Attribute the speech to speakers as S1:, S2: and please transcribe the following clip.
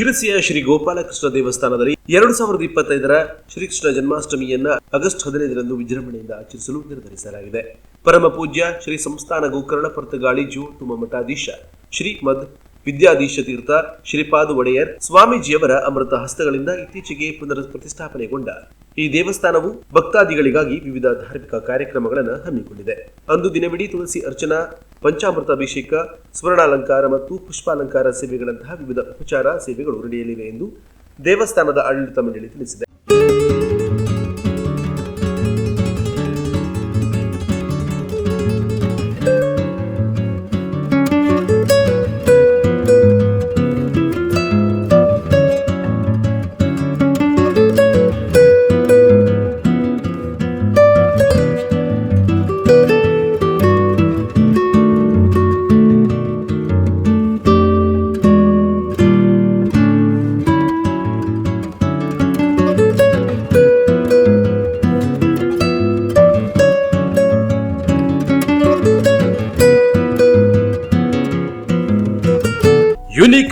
S1: ಶಿರಸಿಯ ಶ್ರೀ ಗೋಪಾಲಕೃಷ್ಣ ದೇವಸ್ಥಾನದಲ್ಲಿ ಎರಡು ಸಾವಿರದ ಇಪ್ಪತ್ತೈದರ ಶ್ರೀಕೃಷ್ಣ ಜನ್ಮಾಷ್ಟಮಿಯನ್ನ ಆಗಸ್ಟ್ ಹದಿನೈದರಂದು ವಿಜೃಂಭಣೆಯಿಂದ ಆಚರಿಸಲು ನಿರ್ಧರಿಸಲಾಗಿದೆ. ಪರಮ ಪೂಜ್ಯ ಶ್ರೀ ಸಂಸ್ಥಾನ ಗೋಕರ್ಣ ಪರ್ತಗಾಳಿ ಜೂ ತುಮ ಮಠಾಧೀಶ ಶ್ರೀ ಮದ್ ವಿದ್ಯಾಧೀಶ ತೀರ್ಥ ಶ್ರೀಪಾದ ಒಡೆಯರ್ ಸ್ವಾಮೀಜಿಯವರ ಅಮೃತ ಹಸ್ತಗಳಿಂದ ಇತ್ತೀಚೆಗೆ ಪುನರ್ ಪ್ರತಿಷ್ಠಾಪನೆಗೊಂಡ ಈ ದೇವಸ್ಥಾನವು ಭಕ್ತಾದಿಗಳಿಗಾಗಿ ವಿವಿಧ ಧಾರ್ಮಿಕ ಕಾರ್ಯಕ್ರಮಗಳನ್ನು ಹಮ್ಮಿಕೊಂಡಿದೆ. ಅಂದು ದಿನವಿಡೀ ತುಳಸಿ ಅರ್ಚನಾ ಪಂಚಾಮೃತ ಅಭಿಷೇಕ ಸ್ವರ್ಣಾಲಂಕಾರ ಮತ್ತು ಪುಷ್ಪಾಲಂಕಾರ ಸೇವೆಗಳಂತಹ ವಿವಿಧ ಉಪಚಾರ ಸೇವೆಗಳು ನಡೆಯಲಿವೆ ಎಂದು ದೇವಸ್ಥಾನದ ಆಡಳಿತ ಮಂಡಳಿ ತಿಳಿಸಿದೆ.